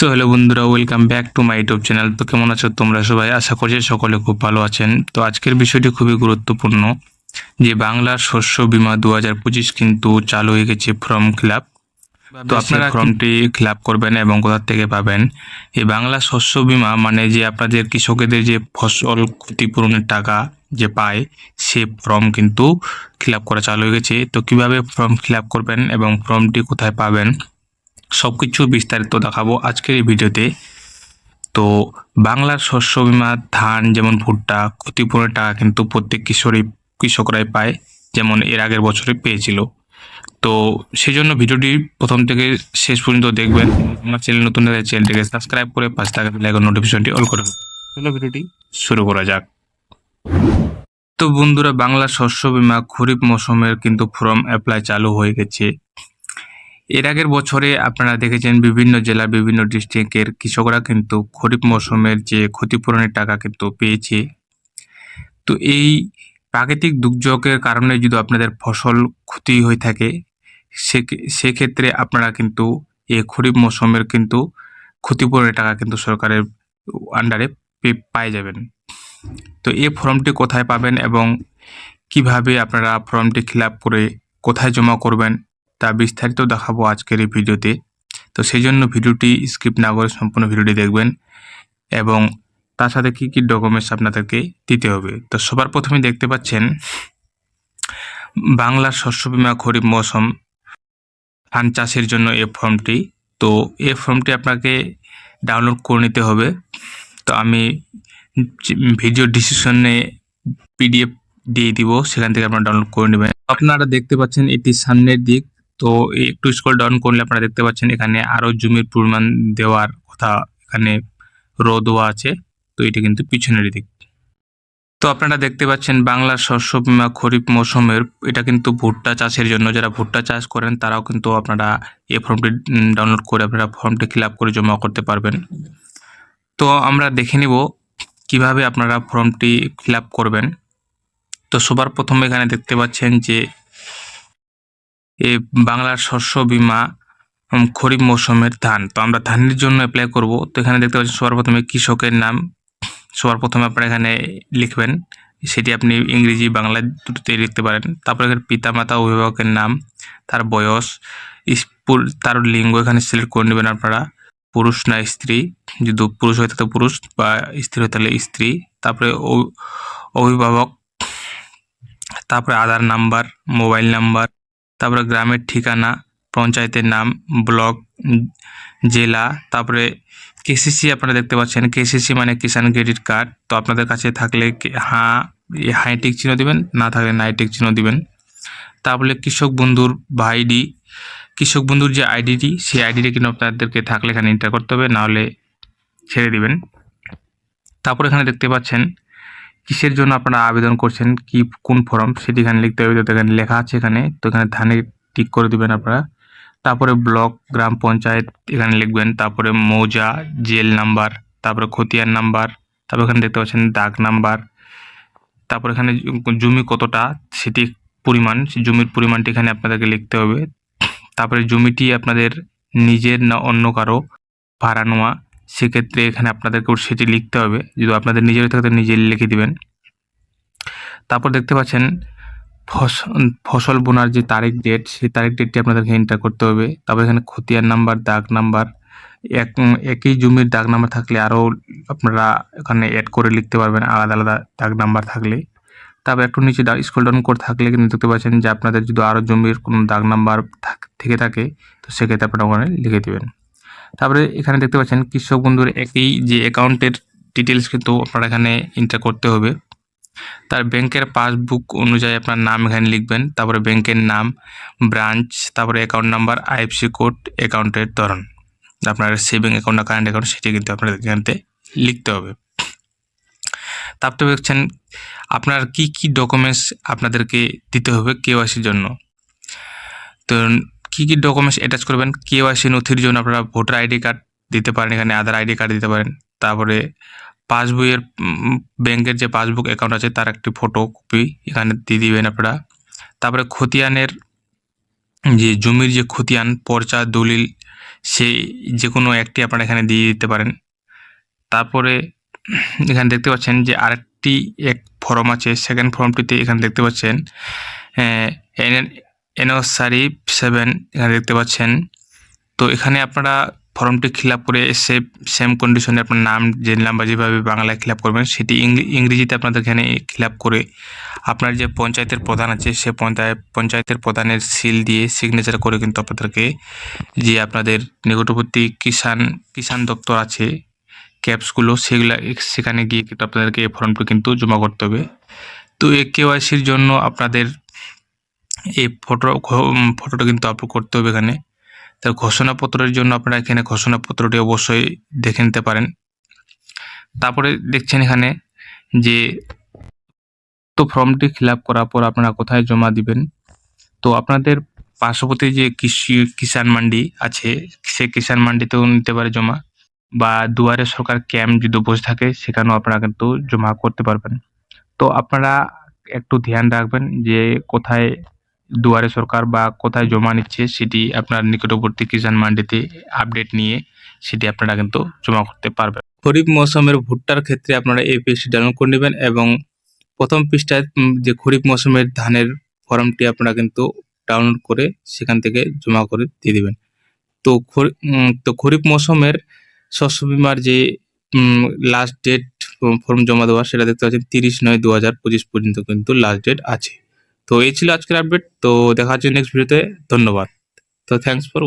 So hello বন্ধুরা welcome back to my YouTube channel তো কেমন আছো তোমরা সবাই? আশা করছি সকলে খুব ভালো আছেন। তো আজকের বিষয়টি খুবই গুরুত্বপূর্ণ যে বাংলার শস্য বিমা দু হাজার পঁচিশ কিন্তু চালু হয়ে গেছে ফর্ম আপ তো আপনারা ফর্মটি ফিল আপ করবেন এবং কোথা থেকে পাবেন? এই বাংলা শস্য বীমা মানে যে আপনাদের কৃষকদের যে ফসল ক্ষতিপূরণের টাকা যে পায় সে ফর্ম কিন্তু ফিল আপ করা চালু হয়ে গেছে। তো কীভাবে ফর্ম ফিল আপ করবেন এবং ফর্মটি কোথায় পাবেন? সব কিছু বিস্তারিত দেখাবো আজকের এই ভিডিওতে। তো বাংলার শস্য বীমা, ধান যেমন ভুট্টা, ক্ষতিপূরণের টাকা কিন্তু প্রত্যেক কিশোরী, কৃষকরাই পায়, যেমন এর আগের বছরে পেয়েছিল। তো সেই জন্য ভিডিওটি প্রথম থেকে শেষ পর্যন্ত দেখবেন। আমার চ্যানেল নতুন হলে চ্যানেলটিকে সাবস্ক্রাইব করে পাশে থাকা বেলাইকন নোটিফিকেশনটি অল করে। চলো ভিডিওটি শুরু করা যাক। তো বন্ধুরা বাংলা শস্য বীমা খরিফ মৌসুমের কিন্তু ফর্ম অ্যাপ্লাই চালু হয়ে গেছে। এর আগের বছরে আপনারা দেখেছেন বিভিন্ন জেলা, বিভিন্ন ডিস্ট্রিক্টের কৃষকরা কিন্তু খরিফ মৌসুমের যে ক্ষতিপূরণের টাকা কিন্তু পেয়েছে। তো এই প্রাকৃতিক দুর্যোগের কারণে যদি আপনাদের ফসল ক্ষতি হয়ে থাকে সেক্ষেত্রে আপনারা কিন্তু এই খরিফ মৌসুমের কিন্তু ক্ষতিপূরণের টাকা কিন্তু সরকারের আন্ডারে পাই যাবেন। তো এই ফর্মটি কোথায় পাবেন এবং কীভাবে আপনারা ফর্মটি ফিল করে কোথায় জমা করবেন তা বিস্তারিত দেখাবো আজকের এই ভিডিওতে। তো সেই জন্য ভিডিওটি স্কিপ না করে সম্পূর্ণ ভিডিওটি দেখবেন এবং তার সাথে কি কি ডকুমেন্টস আপনাদেরকে দিতে হবে। তো সবার প্রথমে দেখতে পাচ্ছেন, বাংলার শস্য বীমা খরিফ মৌসুম ধান চাষের জন্য এই ফর্মটি। তো এই ফর্মটি আপনাকে ডাউনলোড করে নিতে হবে। তো আমি ভিডিও ডিসিশনে পিডিএফ দিয়ে দিব, সেখান থেকে আপনারা ডাউনলোড করে নেবেন। আপনারা দেখতে পাচ্ছেন এটি সামনের দিক। তো একটু স্ক্রল ডাউন করলে আপনারা দেখতে পাচ্ছেন এখানে আরও জমির পরিমাণ দেওয়ার কথা এখানে রো দেওয়া আছে। তো এটি কিন্তু পিছনের দিক। তো আপনারা দেখতে পাচ্ছেন বাংলার শস্য বীমা খরিফ মৌসুমের এটা কিন্তু ভুট্টা চাষের জন্য, যারা ভুট্টা চাষ করেন তারাও কিন্তু আপনারা এই ফর্মটি ডাউনলোড করে আপনারা ফর্মটি ফিল করে জমা করতে পারবেন। তো আমরা দেখে নিব কীভাবে আপনারা ফর্মটি ফিল করবেন। তো সবার প্রথমে এখানে দেখতে পাচ্ছেন যে এই বাংলার শস্য বীমা খরিফ মৌসুমের ধান। তো আমরা ধানের জন্য অ্যাপ্লাই করব। তো এখানে দেখতে পাচ্ছেন সবার প্রথমে কৃষকের নাম। সবার প্রথমে আপনারা এখানে লিখবেন। সেটি আপনি ইংরেজি বাংলা দুটোতেই লিখতে পারেন। তারপরে এখানে পিতামাতা অভিভাবকের নাম, তার বয়স স্পুল- তার লিঙ্গ এখানে সিলেক্ট করে নেবেন আপনারা। পুরুষ না স্ত্রী। যদি পুরুষ হয়ে তাহলে পুরুষ বা স্ত্রী হয়ে তাহলে স্ত্রী। তারপরে অভিভাবক, তারপরে আধার নাম্বার, মোবাইল নাম্বার তারপরে গ্রামের ঠিকানা, পঞ্চায়েতের নাম, ব্লক, জেলা, তারপরে কেসিসি আপনারা দেখতে পাচ্ছেন। কেসিসি মানে কিষাণ ক্রেডিট কার্ড। তো আপনাদের কাছে থাকলে হাঁ হাই টিক চিহ্ন দিবেন, না থাকলে নাই টিক চিহ্ন দিবেন। তারপরে কৃষক বন্ধুর ভাইডি। কৃষক বন্ধুর যে আইডিটি, সেই আইডিটি কিন্তু আপনাদেরকে থাকলে এখানে এন্টার করতে হবে, নাহলে ছেড়ে দিবেন। তারপর এখানে দেখতে পাচ্ছেন কিসের জন্য আপনারা আবেদন করছেন? কি, কোন ফর্ম সেটি এখানে লিখতে হবে তো এখানে লেখা আছে এখানে তো এখানে ধানে টিক করে দিবেন আপনারা। তারপরে ব্লক, গ্রাম পঞ্চায়েত, এখানে লিখবেন। তারপরে মৌজা, জেল নাম্বার তারপরে খতিয়ান নাম্বার তারপর এখানে দেখতে পাচ্ছেন দাগ নাম্বার তারপর এখানে জমি কতটা, সেটি পরিমাণ জমির পরিমাণটি এখানে আপনাদেরকে লিখতে হবে। তারপরে জমিটি আপনাদের নিজের না অন্য কারও, ভাড়া নেওয়া। সেক্ষেত্রে এখানে আপনাদেরকেও সেটি লিখতে হবে। যদি আপনাদের নিজের থাকতে নিজে লিখে দিবেন। তারপর দেখতে পাচ্ছেন, ফস- ফসল বোনার যে তারিখ ডেট সেই তারিখ ডেটটি আপনাদেরকে এন্টার করতে হবে। তারপর এখানে খতিয়ান নাম্বার দাগ নাম্বার এক, একই জমির দাগ নাম্বার থাকলে আরও আপনারা এখানে অ্যাড করে লিখতে পারবেন, আলাদা আলাদা দাগ নাম্বার থাকলে। তারপর একটু নিচে স্কুল ডাউন করে থাকলে কিন্তু দেখতে পাচ্ছেন যে আপনাদের যদি আরও জমির কোনো দাগ নাম্বার থেকে থাকে, তো সেক্ষেত্রে আপনারা ওখানে লিখে দেবেন। তারপরে এখানে দেখতে পাচ্ছেন কৃষক বন্ধুর একই যে অ্যাকাউন্টের ডিটেলস কিন্তু আপনারা এখানে এন্টার করতে হবে। তার ব্যাংকের পাসবুক অনুযায়ী আপনার নাম এখানে লিখবেন, তারপরে ব্যাংকের নাম ব্রাঞ্চ তারপরে অ্যাকাউন্ট নাম্বার আইএফসি কোড অ্যাকাউন্টের ধরন। আপনার সেভিং অ্যাকাউন্ট না কারেন্ট অ্যাকাউন্ট সেটি কিন্তু আপনাদের এখানতে লিখতে হবে। তারপরে দেখছেন আপনার কি কি ডকুমেন্টস আপনাদেরকে দিতে হবে কেওয়াইসির জন্য। তো কি কি ডকুমেন্টস অ্যাটাচ করবেন? কেওয়াইসি নথির জন্য আপনারা ভোটার আইডি কার্ড দিতে পারেন, এখানে আধার আইডি কার্ড দিতে পারেন। তারপরে পাসবইয়ের ব্যাংকের যে পাসবুক অ্যাকাউন্ট আছে, তার একটি ফটো কপি এখানে দিয়ে দিবেন আপনারা। তারপরে খতিয়ানের, যে জমির যে খতিয়ান, পর্চা, দলিল সেই যে কোনো একটি আপনারা এখানে দিয়ে দিতে পারেন। তারপরে এখানে দেখতে পাচ্ছেন যে আরেকটি এক ফর্ম আছে। সেকেন্ড ফর্মটিতে এখানে দেখতে পাচ্ছেন এনওসারি সেভেন এখানে দেখতে পাচ্ছেন। তো এখানে আপনারা ফর্মটি ফিল করে সে সেম কন্ডিশনে আপনার নাম, যে নাম্বার যেভাবে বাংলায় ফিল করবেন, সেটি ইংরেজিতে আপনাদের এখানে ফিল করে আপনার যে পঞ্চায়েতের প্রধান আছে, সে পঞ্চায়েত, পঞ্চায়েতের প্রধানের সিল দিয়ে সিগনেচার করে কিন্তু আপনাদেরকে যে আপনাদের নিকটবর্তী কিষাণ কিষাণ দপ্তর আছে ক্যাপসগুলো সেগুলা সেখানে গিয়ে কিন্তু আপনাদেরকে এই ফর্মটি কিন্তু জমা করতে হবে। তো এই কেওয়াইসির জন্য আপনাদের এই ফটো ফটোটা কিন্তু আপলোড করতে হবে এখানে। তার ঘোষণাপত্রের জন্য আপনারা এখানে ঘোষণাপত্রটি অবশ্যই দেখে নিতে পারেন। তারপরে দেখছেন এখানে যে, তো ফর্মটি ফিল করার পর আপনারা কোথায় জমা দিবেন? তো আপনাদের পার্শ্ববর্তী যে কৃষি, কিষাণ মান্ডি আছে, সে কিষাণ মান্ডিতেও নিতে পারে জমা। বা দুয়ারে সরকার ক্যাম্প যদি বসে থাকে, সেখানেও আপনারা কিন্তু জমা করতে পারবেন। তো আপনারা একটু ধ্যান রাখবেন যে কোথায় দুয়ারে সরকার বা কোথায় জমা নিচ্ছে সেটি আপনার নিকটবর্তী কিষাণ মান্ডিতে আপডেট নিয়ে সেটি আপনারা কিন্তু জমা করতে পারবেন। খরিফ মৌসুমের ভুট্টার ক্ষেত্রে আপনারা এই পেজটি ডাউনলোড করে নেবেন এবং প্রথম পৃষ্ঠায় যে খরিফ মৌসুমের ধানের ফর্মটি আপনারা কিন্তু ডাউনলোড করে সেখান থেকে জমা করে দিয়ে দিবেন। তো তো খরিফ মৌসুমের শস্য বিমার যে লাস্ট ডেট ফর্ম জমা দেওয়া সেটা দেখতে পাচ্ছেন তিরিশ নয় দু হাজার পঁচিশ পর্যন্ত কিন্তু লাস্ট ডেট আছে। তো এই ছিল আজকের আপডেট তো দেখা হচ্ছে নেক্সট ভিডিওতে ধন্যবাদ। তো থ্যাংকস ফর